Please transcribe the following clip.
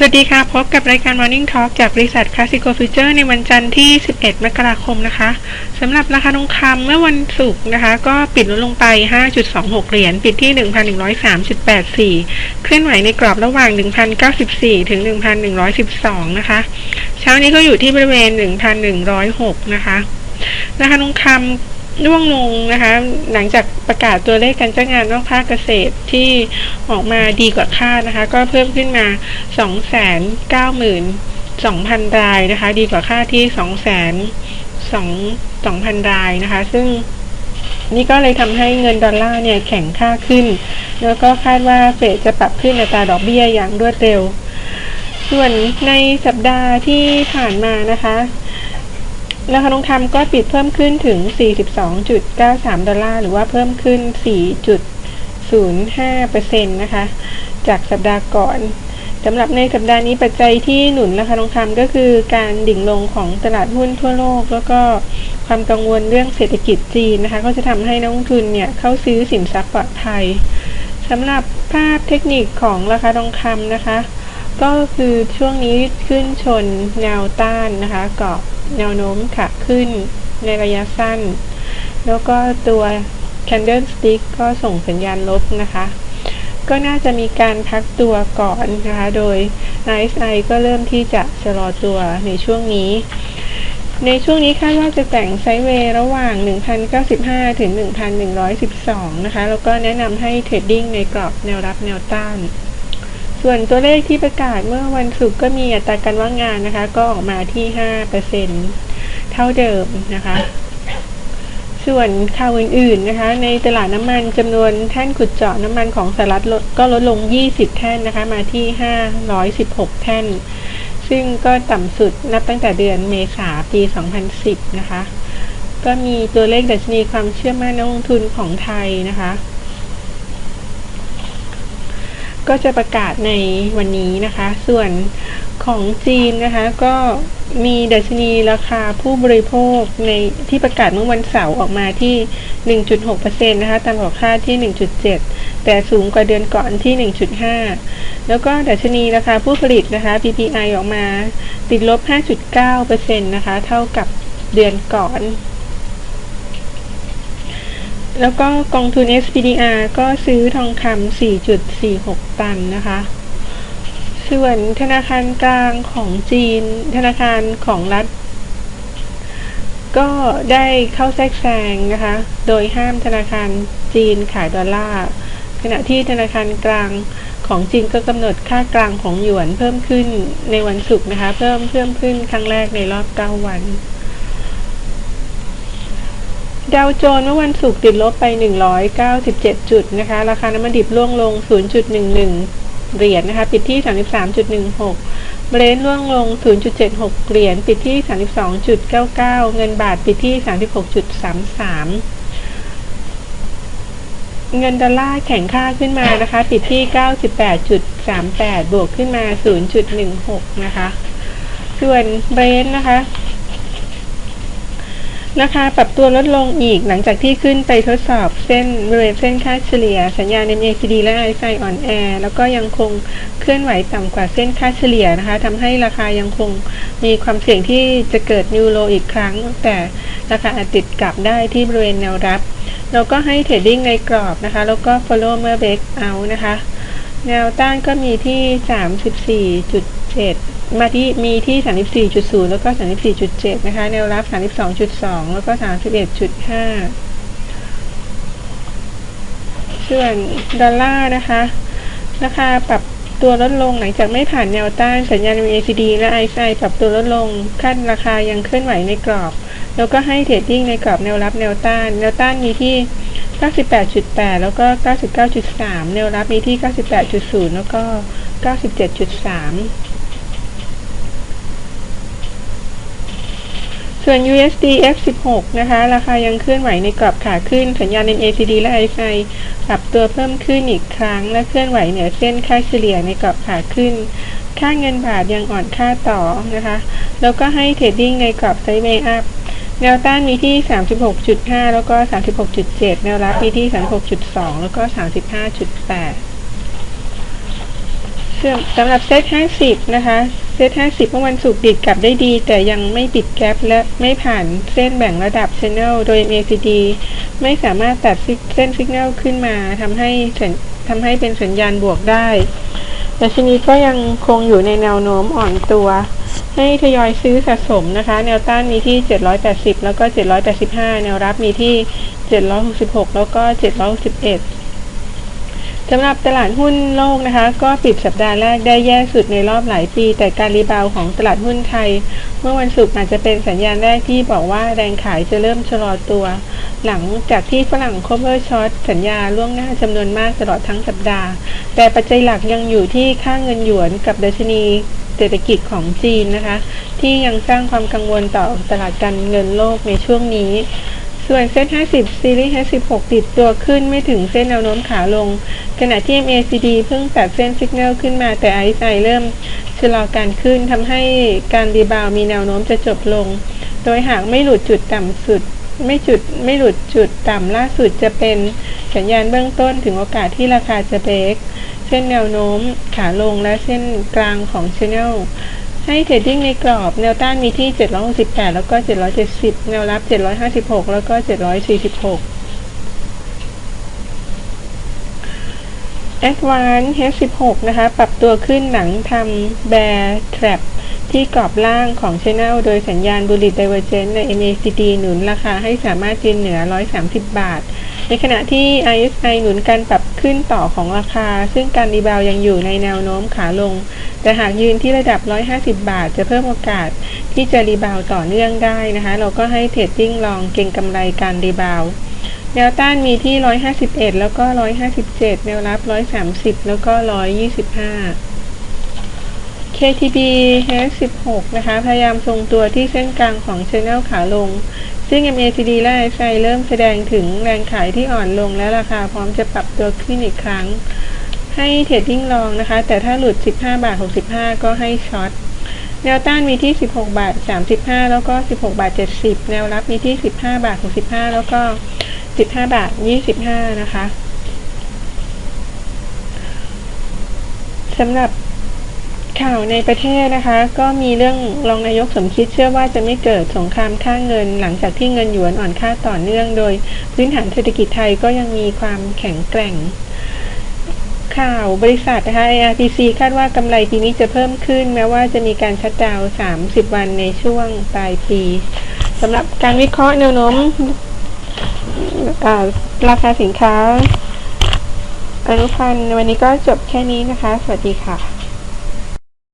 สวัสดีค่ะ พบกับรายการ Morning Talk จากบริษัท Classico Future ในวันจันทร์ที่ 11 มกราคมนะคะสำหรับราคาทองคำเมื่อวันศุกร์นะคะ ก็ปิดลดลงไป 5.26 เหรียญ ปิดที่ 1,103.84 เคลื่อนไหวในกรอบระหว่าง 1,094 ถึง 1,112 นะคะ เช้านี้ก็อยู่ที่บริเวณ 1,106 นะคะราคาทองคำ ร่วงลงนะคะ หลังจากประกาศตัวเลขการจ้างงานนอกภาคเกษตรที่ออกมาดีกว่าคาดนะคะ ก็เพิ่มขึ้นมา 292,000 รายนะคะ ดีกว่าคาดที่2,200,000 รายนะคะ ซึ่งนี่ก็เลยทำให้เงินดอลลาร์เนี่ยแข็งค่าขึ้น แล้วก็คาดว่าเฟดจะปรับขึ้นอัตราดอกเบี้ยอย่างรวดเร็ว ส่วนในสัปดาห์ที่ผ่านมานะคะ ราคาทองคำก็ปิดเพิ่มขึ้นถึง 42.93 ดอลลาร์หรือว่าเพิ่มขึ้น 4.05%นะคะ จากสัปดาห์ก่อนสำหรับในสัปดาห์นี้ปัจจัยที่หนุนราคาทองคำก็คือการดิ่งลงของตลาดหุ้นทั่วโลก แล้วก็ความกังวลเรื่องเศรษฐกิจจีนนะคะ ก็จะทำให้นักลงทุนเนี่ยเข้าซื้อสินทรัพย์ปลอดภัยสำหรับภาพเทคนิคของราคาทองคำนะคะ ก็คือช่วงนี้ขึ้นชนแนวต้านนะคะกรอบ แนวโน้มขาขึ้นในระยะสั้น แล้วก็ตัว candlestick ก็ส่งสัญญาณลบนะคะ ก็น่าจะมีการพักตัวก่อนนะคะ โดย RSI ก็เริ่มที่จะชะลอตัวในช่วงนี้ ในช่วงนี้คาดว่าจะแต่งไซด์เวย์ระหว่าง 1,095 ถึง 1,112 นะคะ แล้วก็แนะนำให้เทรดดิ้งในกรอบแนวรับแนวต้าน ส่วนตัวเลขที่ประกาศเมื่อวันศุกร์ก็มีอัตราการว่างงานนะคะ ก็ออกมาที่ 5%เท่าเดิมนะคะ ส่วนข่าวอื่นๆนะคะ ในตลาดน้ำมันจำนวนแท่นขุดเจาะน้ำมันของสหรัฐก็ลดลง 20 แท่นนะคะ มาที่ 516 แท่น ซึ่งก็ต่ำสุดนับตั้งแต่เดือนเมษาปี 2010 นะคะ ก็มีตัวเลขดัชนีความเชื่อมั่นนักลงทุนของไทยนะคะ ก็จะประกาศในวันนี้นะคะ ส่วนของจีนนะคะ ก็มีดัชนีราคาผู้บริโภคในที่ประกาศเมื่อวันเสาร์ออกมาที่ 1.6%นะคะตามบอกค่าที่ 1.7 แต่สูงกว่าเดือนก่อนที่ 1.5 แล้วก็ดัชนีราคาผู้ผลิตนะคะ PPI ออกมาติดลบ 5.9%นะคะ เท่ากับเดือนก่อน แล้วก็กองทุน SPDR ก็ซื้อทองคำ4.46 ตันนะคะ ส่วนธนาคารกลางของจีน ธนาคารของรัฐ ก็ได้เข้าแทรกแซงนะคะ โดยห้ามธนาคารจีนขายดอลลาร์ ขณะที่ธนาคารกลางของจีนก็กำหนดค่ากลางของหยวนเพิ่มขึ้นในวันศุกร์นะคะ เพิ่มเพิ่มขึ้นครั้งแรกในรอบ 9 วัน ดาวโจนส์เมื่อวันศุกร์ติดลบไป 197 จุดนะคะ ราคาน้ำมันดิบร่วงลง 0.11 เหรียญนะคะ ปิดที่ 33.16 เบรนท์ร่วงลง 0.76 เหรียญ ปิดที่ 32.99 เงินบาทปิดที่ 36.33 เงินดอลลาร์แข็งค่าขึ้นมานะคะ ปิดที่ 98.38 บวกขึ้นมา 0.16 นะคะ ส่วนเบรนท์นะคะ ราคาปรับตัวลดลงอีกหลังจากที่ขึ้นไปทดสอบเส้นบริเวณเส้นค่าเฉลี่ย สัญญาณ MACD และ RSI อ่อนแอแล้วก็ยังคงเคลื่อนไหวต่ำกว่าเส้นค่าเฉลี่ยนะคะทำให้ราคายังคงมีความเสี่ยงที่จะเกิดนิวโลอีกครั้ง แต่ราคาอาจติดกลับได้ที่บริเวณแนวรับเราก็ให้เทรดดิ้งในกรอบนะคะ แล้วก็ follow เมื่อ break out นะคะ แนวต้านก็มีที่ 34. 37 มาที่มีที่ 34.0 แล้วก็ 34.7 นะคะ แนวรับ 32.2 แล้วก็ 31.5 ส่วนดอลลาร์นะคะ ราคาปรับตัวลดลงหลังจากไม่ผ่านแนวต้านสัญญาณ MACD และ RSI ปรับตัวลดลงขั้นราคายังเคลื่อนไหวในกรอบ แล้วก็ให้เทรดดิ้งในกรอบแนวรับแนวต้าน แนวต้านมีที่ 98.8 แล้วก็ 99.3 แนวรับมีที่ 98.0 แล้วก็ 97.3 ส่วน USD F16 นะคะ ราคายังเคลื่อนไหวในกรอบขาขึ้น สัญญาณ NACD และ RSI ปรับตัวเพิ่มขึ้นอีกครั้ง และเคลื่อนไหวเหนือเส้นค่าเฉลี่ยในกรอบขาขึ้น ค่าเงินบาทยังอ่อนค่าต่อนะคะ แล้วก็ให้เทรดดิ้งในกรอบไซด์เวย์อัพแนวต้านมีที่ 36.5 แล้วก็ 36.7 แนวรับมีที่ 36.2 แล้วก็ 35.8ส่วนสำหรับเซต50 นะคะ เซต50เมื่อวันศุกร์ดิดกลับได้ดี แต่ยังไม่ปิดแกลบและไม่ผ่านเส้นแบ่งระดับ Channel โดย MACD ไม่สามารถตัดเส้นสัญญาณขึ้นมาทำให้ทำให้เป็นสัญญาณบวกได้ดัชนีก็ยังคงอยู่ในแนวโน้มอ่อนตัว ให้ทยอยซื้อสะสมนะคะ แนวต้านมีที่ 780 แล้วก็ 785 แนวรับมีที่ 766 แล้วก็ 761 สำหรับตลาดหุ้นโลกนะคะ ก็ปิดสัปดาห์แรกได้แย่สุดในรอบหลายปี แต่การรีบาวของตลาดหุ้นไทย เมื่อวันศุกร์อาจจะเป็นสัญญาณแรกที่บอกว่าแรงขายจะเริ่มชะลอตัว หลังจากที่ฝรั่ง cover short สัญญาล่วงหน้าจำนวนมากตลอดทั้งสัปดาห์ แต่ปัจจัยหลักยังอยู่ที่ค่าเงินหยวนกับดัชนีเศรษฐกิจของจีนนะคะ ที่ยังสร้างความกังวลต่อตลาดการเงินโลกในช่วงนี้ ส่วนเซ็ต50 ซีรีส์ 56 ติดตัวขึ้นไม่ถึงเส้นแนวโน้มขาลง ขณะที่ MACD เพิ่งตัดเส้นสัญญาณขึ้นมาแต่ RSI เริ่มชะลอการขึ้นทำให้การรีบาวมีแนวโน้มจะจบลง โดยหากไม่หลุดจุดต่ำสุด ไม่จุดไม่หลุดจุดต่ำล่าสุดจะเป็นสัญญาณเบื้องต้นถึงโอกาสที่ราคาจะเบรกเส้นแนวโน้มขาลงและเส้นกลางของ Channel ให้เทรดดิ้งในกรอบแนวต้านมีที่ 768 แล้วก็ 770 แนวรับ 756 แล้วก็ 746 Advance H16 นะคะ ปรับตัวขึ้นหลังทำ Bear Trap ที่กรอบล่างของ Channel โดยสัญญาณ Bullish Divergence ใน MACD หนุนราคาให้สามารถยืนเหนือ 130 บาท ในขณะที่ RSI หนุนการปรับขึ้นต่อของราคา ซึ่งการรีบาวยังอยู่ในแนวโน้มขาลง แต่หากยืนที่ระดับ 150 บาท จะเพิ่มโอกาสที่จะรีบาวต่อเนื่องได้นะคะ เราก็ให้เทรดดิ้งลองเก็งกำไรการรีบาวแนวต้านมีที่ 151 แล้วก็ 157 แนวรับ 130 แล้วก็ 125 KTB H16 นะคะ พยายามทรงตัวที่เส้นกลางของ Channel ขาลง ซึ่ง MACD และ RSI เริ่มแสดงถึงแรงขายที่อ่อนลงและราคาพร้อมจะปรับตัวขึ้นอีกครั้ง ให้เทรดดิ้งลองนะคะ แต่ถ้าหลุด 15 บาท 65 ก็ให้ช็อตแนวต้านมีที่ 16 บาท 35 แล้วก็ 16 บาท 70 แนวรับมีที่ 15 บาท 65 แล้วก็ 15 บาท 25 นะคะสำหรับข่าวในประเทศนะคะ ก็มีเรื่องรองนายกสมคิดเชื่อว่าจะไม่เกิดสงครามค่าเงิน หลังจากที่เงินหยวนอ่อนค่าต่อเนื่อง โดยพื้นฐานเศรษฐกิจไทยก็ยังมีความแข็งแกร่ง ข่าวบริษัทนะคะ ARTC คาดว่ากำไรปีนี้จะเพิ่มขึ้น แม้ว่าจะมีการชัดดาวน์30 วันในช่วงปลายปีสำหรับการวิเคราะห์แนวโน้มอ่าราคาสินค้าอนุพันธ์วันนี้ก็จบแค่นี้นะคะ สวัสดีค่ะ